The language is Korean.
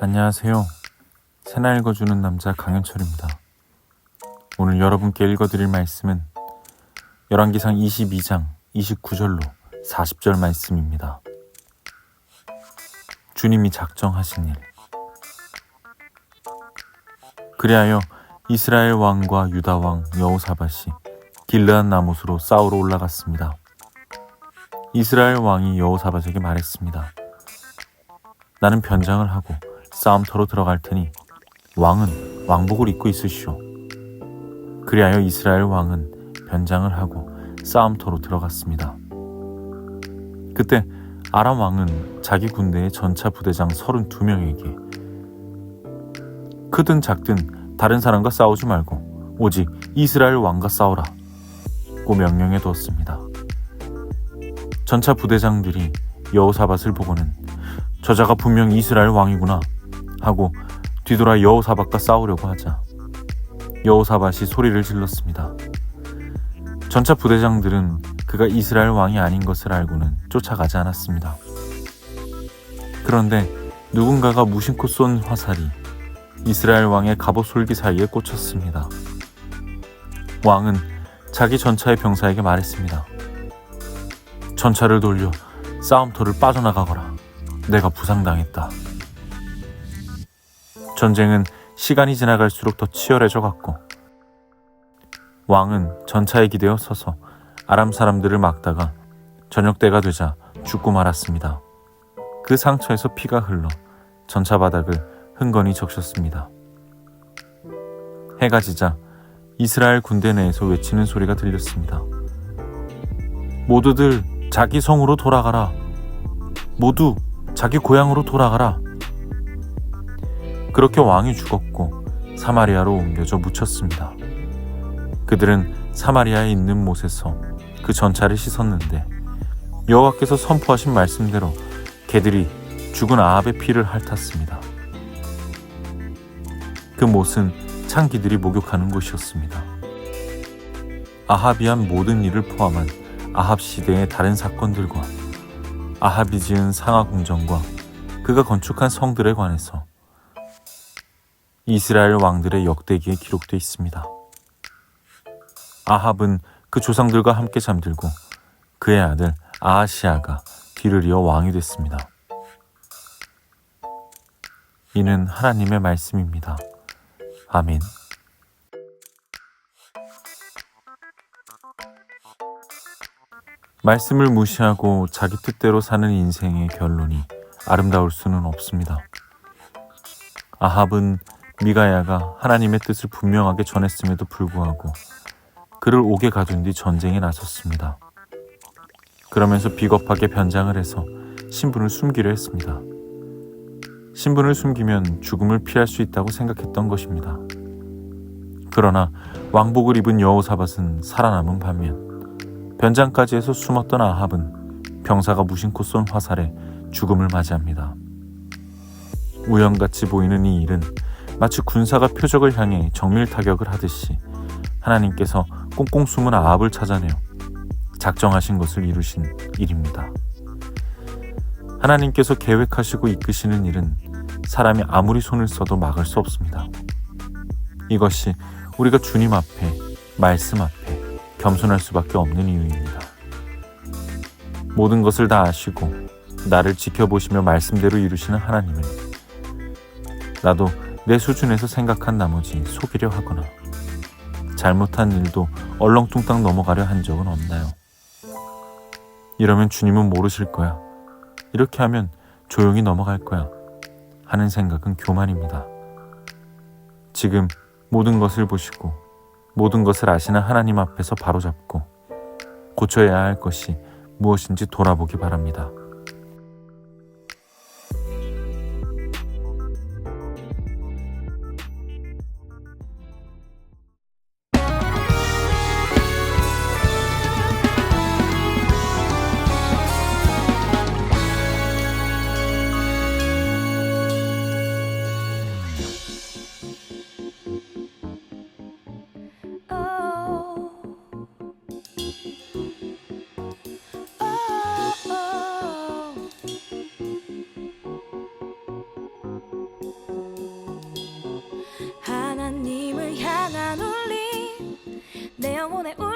안녕하세요. 새나 읽어주는 남자 강현철입니다. 오늘 여러분께 읽어드릴 말씀은 열왕기상 22장 29절로 40절 말씀입니다. 주님이 작정하신 일. 그리하여 이스라엘 왕과 유다 왕 여호사밧이 길르한 나못으로 싸우러 올라갔습니다. 이스라엘 왕이 여호사밧에게 말했습니다. 나는 변장을 하고 싸움터로 들어갈 테니 왕은 왕복을 입고 있으시오. 그리하여 이스라엘 왕은 변장을 하고 싸움터로 들어갔습니다. 그때 아람 왕은 자기 군대의 전차 부대장 32명에게 크든 작든 다른 사람과 싸우지 말고 오직 이스라엘 왕과 싸우라 고 명령해 두었습니다. 전차 부대장들이 여호사밧을 보고는 저자가 분명 이스라엘 왕이구나 하고 뒤돌아 여호사밧과 싸우려고 하자 여호사밧이 소리를 질렀습니다. 전차 부대장들은 그가 이스라엘 왕이 아닌 것을 알고는 쫓아가지 않았습니다. 그런데 누군가가 무심코 쏜 화살이 이스라엘 왕의 갑옷 솔기 사이에 꽂혔습니다. 왕은 자기 전차의 병사에게 말했습니다. 전차를 돌려 싸움터를 빠져나가거라. 내가 부상당했다. 전쟁은 시간이 지나갈수록 더 치열해져 갔고 왕은 전차에 기대어 서서 아람 사람들을 막다가 저녁 때가 되자 죽고 말았습니다. 그 상처에서 피가 흘러 전차 바닥을 흥건히 적셨습니다. 해가 지자 이스라엘 군대 내에서 외치는 소리가 들렸습니다. 모두들 자기 성으로 돌아가라. 모두 자기 고향으로 돌아가라. 그렇게 왕이 죽었고 사마리아로 옮겨져 묻혔습니다. 그들은 사마리아에 있는 못에서 그 전차를 씻었는데 여호와께서 선포하신 말씀대로 개들이 죽은 아합의 피를 핥았습니다. 그 못은 창기들이 목욕하는 곳이었습니다. 아합이 한 모든 일을 포함한 아합 시대의 다른 사건들과 아합이 지은 상하 궁전과 그가 건축한 성들에 관해서 이스라엘 왕들의 역대기에 기록되어 있습니다. 아합은 그 조상들과 함께 잠들고 그의 아들 아하시아가 뒤를 이어 왕이 됐습니다. 이는 하나님의 말씀입니다. 아멘. 말씀을 무시하고 자기 뜻대로 사는 인생의 결론이 아름다울 수는 없습니다. 아합은 미가야가 하나님의 뜻을 분명하게 전했음에도 불구하고 그를 옥에 가둔 뒤 전쟁에 나섰습니다. 그러면서 비겁하게 변장을 해서 신분을 숨기려 했습니다. 신분을 숨기면 죽음을 피할 수 있다고 생각했던 것입니다. 그러나 왕복을 입은 여호사밧은 살아남은 반면 변장까지 해서 숨었던 아합은 병사가 무심코 쏜 화살에 죽음을 맞이합니다. 우연같이 보이는 이 일은 마치 군사가 표적을 향해 정밀 타격을 하듯이 하나님께서 꽁꽁 숨은 아합을 찾아내어 작정하신 것을 이루신 일입니다. 하나님께서 계획하시고 이끄시는 일은 사람이 아무리 손을 써도 막을 수 없습니다. 이것이 우리가 주님 앞에, 말씀 앞에 겸손할 수밖에 없는 이유입니다. 모든 것을 다 아시고 나를 지켜보시며 말씀대로 이루시는 하나님은 나도 내 수준에서 생각한 나머지 속이려 하거나 잘못한 일도 얼렁뚱땅 넘어가려 한 적은 없나요? 이러면 주님은 모르실 거야. 이렇게 하면 조용히 넘어갈 거야. 하는 생각은 교만입니다. 지금 모든 것을 보시고 모든 것을 아시는 하나님 앞에서 바로잡고 고쳐야 할 것이 무엇인지 돌아보기 바랍니다. 영혼의 우